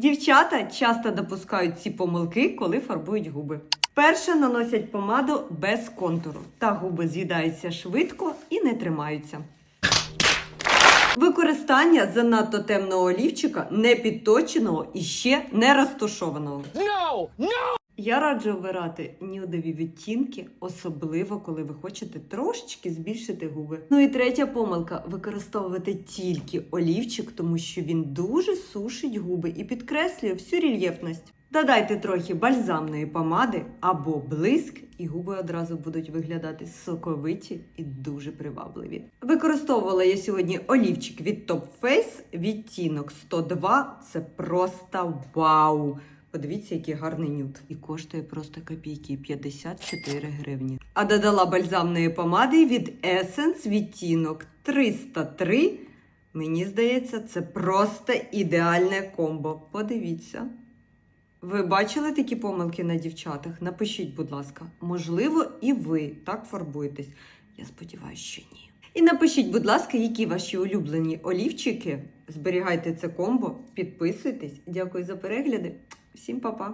Дівчата часто допускають ці помилки, коли фарбують губи. Перше наносять помаду без контуру, та губи з'їдаються швидко і не тримаються. Використання занадто темного олівчика, не підточеного і ще не розташованого. No! No! Я раджу обирати нюдові відтінки, особливо коли ви хочете трошечки збільшити губи. Ну і третя помилка використовувати тільки олівчик, тому що він дуже сушить губи і підкреслює всю рельєфність. Додайте трохи бальзамної помади або блиск, і губи одразу будуть виглядати соковиті і дуже привабливі. Використовувала я сьогодні олівчик від Top Face, відтінок 102. Це просто вау! Подивіться, який гарний нюд. І коштує просто копійки 54 гривні. А додала бальзамної помади від Essence відтінок 303. Мені здається, це просто ідеальне комбо. Подивіться. Ви бачили такі помилки на дівчатах? Напишіть, будь ласка, можливо, і ви так фарбуєтесь. Я сподіваюся, що ні. І напишіть, будь ласка, які ваші улюблені олівчики. Зберігайте це комбо, підписуйтесь. Дякую за перегляди. Всім па-па!